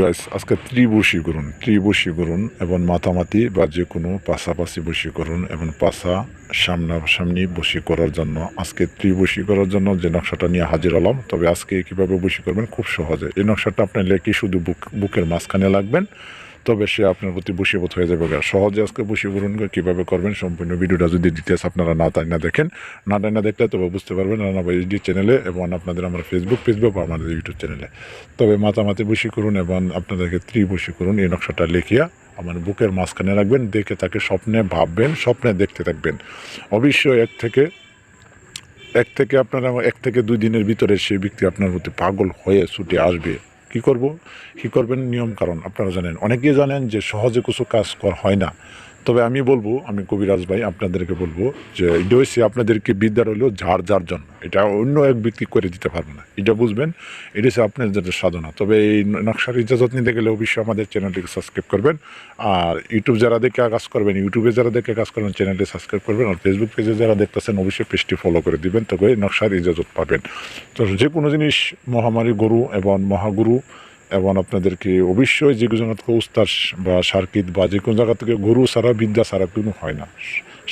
Guys আজকে ত্রিবসী করুন ত্রিবসী করুন এবং মাথামাতি বা যে কোনো পাশাপাশি বসি করুন এবং পাশা সামনাসামনি বসি করার জন্য। আজকে ত্রিবশী করার জন্য যে নকশাটা নিয়ে হাজির হলাম, তবে আজকে কীভাবে বসি করবেন? খুব সহজে। এই নকশাটা আপনার লেখি শুধু বুক বুকের মাঝখানে লাগবেন। তবে সে আপনার প্রতি বসীবোধ হয়ে যাবে। সহজে আজকে বসীকরণ কীভাবে করবেন সম্পূর্ণ ভিডিওটা যদি ডিটেলস আপনারা না তাই না দেখেন, না তাই না দেখলে তবে বুঝতে পারবেন রানা এইচডি চ্যানেলে এবং আপনাদের আমার ফেসবুক পেজবে বা আমাদের ইউটিউব চ্যানেলে তবে মাতামাতি বসি করুন এবং আপনাদেরকে ত্রিবসী করুন এই নকশাটা লিখিয়া আমার বুকের মাঝখানে রাখবেন, দেখে তাকে স্বপ্নে ভাববেন, স্বপ্নে দেখতে থাকবেন। অবশ্যই এক থেকে এক থেকে আপনারা এক থেকে দুই দিনের ভিতরে সেই ব্যক্তি আপনার প্রতি পাগল হয়ে ছুটে আসবে। কি করব? কি করবেন? নিয়ম কারণ। আপনারা জানেন। অনেকেই জানেন যে সহজে কিছু কাজ করা হয় না। তবে আমি বলব, আমি কবিরাজ ভাই আপনাদেরকে বলব যে এটা আপনাদেরকে বিদ্যার হলো যার যার জন্য। এটা অন্য এক ব্যক্তি করে দিতে পারবে না। এটা বুঝবেন, এটা হচ্ছে আপনাদের সাধনা। তবে এই নকশার ইজাজত নিতে গেলে অবশ্যই আমাদের চ্যানেলটিকে সাবস্ক্রাইব করবেন। আর ইউটিউব যারা দেখে কাজ করবেন ইউটিউবে যারা দেখে কাজ করবেন চ্যানেলটি সাবস্ক্রাইব করবেন। আর ফেসবুক পেজে যারা দেখতেছেন, অবশ্যই পেজটি ফলো করে দিবেন। তবে নকশার ইজাজত পাবেন। তো যে কোনো জিনিস, মহামারী গুরু এবং মহাগুরু এবং আপনাদেরকে অবশ্যই যে কোনো উস্তার বা সার্কিট বা যে কোনো জায়গা থেকে গরু ছাড়া, বিদ্যা ছাড়া কোনো হয় না।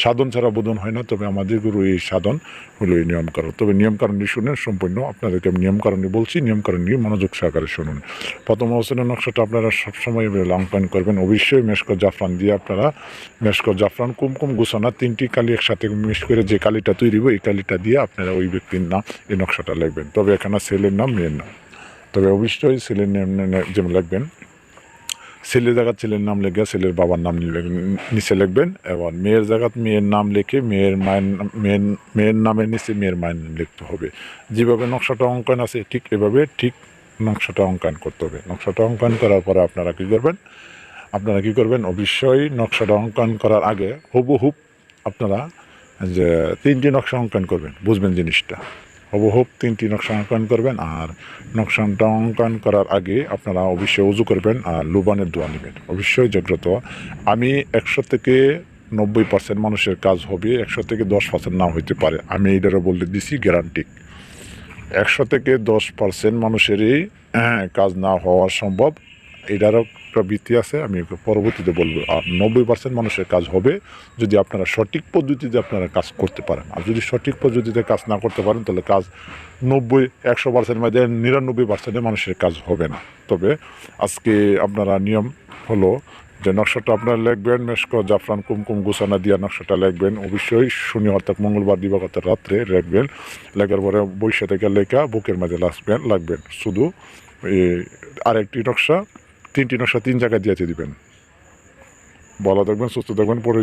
সাধন ছাড়া বোধন হয় না, তবে আমাদের গুরু এই সাধন হলো এই নিয়মকারণ তবে নিয়মকারণটি শুনেন, সম্পূর্ণ আপনাদেরকে আমি নিয়মকারণে বলছি নিয়মকারণ নিয়ে মনোযোগ সহকারে শুনুন। প্রথম অবস্থানের নকশাটা আপনারা সবসময় অঙ্কন করবেন। অবশ্যই মেশকর জাফরান দিয়ে আপনারা মেশকর জাফরান, কুমকুম গুছানা, তিনটি কালি একসাথে মিক্স করে যে কালিটা তৈরি হবে, এই কালিটা দিয়ে আপনারা ওই ব্যক্তির নাম, এই নকশাটা লিখবেন। তবে এখানে ছেলের নাম, মেয়ের নাম। তবে অবশ্যই ছেলের নাম লিখবেন। ছেলের জায়গা ছেলের নাম লেখে ছেলের বাবার নাম নিচে লিখবেন এবং মেয়ের জায়গাত মেয়ের নাম লিখে মেয়ের মায়ের মেয়ের মেয়ের নামের নিচে মেয়ের মায়ের নাম লিখতে হবে। যেভাবে নকশাটা অঙ্কন আছে, ঠিক এভাবে ঠিক নকশাটা অঙ্কন করতে হবে। নকশাটা অঙ্কন করার পরে আপনারা কী করবেন? আপনারা কী করবেন? অবশ্যই নকশাটা অঙ্কন করার আগে হুবহুব আপনারা যে তিনটি নকশা অঙ্কন করবেন, বুঝবেন জিনিসটা। হুবহুব তিনটি নকশা অঙ্কন করবেন আর নকশাটা অঙ্কন করার আগে আপনারা অবশ্যই উজু করবেন আর লুবানের দোয়া নেবেন। অবশ্যই জাগ্রত। আমি একশো থেকে নব্বই পার্সেন্ট মানুষের কাজ হবে একশো থেকে দশ পার্সেন্ট না হইতে পারে। আমি এইটারও বলে দিছি গ্যারান্টি একশো থেকে দশ পার্সেন্ট মানুষেরই হ্যাঁ, কাজ না হওয়া সম্ভব। এটারও একটা ভিত্তি আছে, আমি পরবর্তীতে বলব, আর নব্বই পার্সেন্ট মানুষের কাজ হবে যদি আপনারা সঠিক পদ্ধতিতে আপনারা কাজ করতে পারেন। আর যদি সঠিক পদ্ধতিতে কাজ না করতে পারেন, তাহলে কাজ নব্বই, একশো পার্সেন্ট মধ্যে নিরানব্বই পার্সেন্টে মানুষের কাজ হবে না। তবে আজকে আপনারা নিয়ম হলো যে নকশাটা আপনারা লিখবেন, মেশক, জাফরান, কুমকুম গুসানা দিয়া নকশাটা লিখবেন। অবশ্যই শনি, অর্থাৎ মঙ্গলবার দিবাগত রাত্রে লিখবেন। লেখার পরে বৈশা থেকে লেখা, বুকের মাঝে লাগবেন লাগবেন। শুধু আরেকটি নকশা তিনটি নকশা তিন জায়গায় দিয়েছে দিবেন। ভালো থাকবেন সুস্থ থাকবেন পরে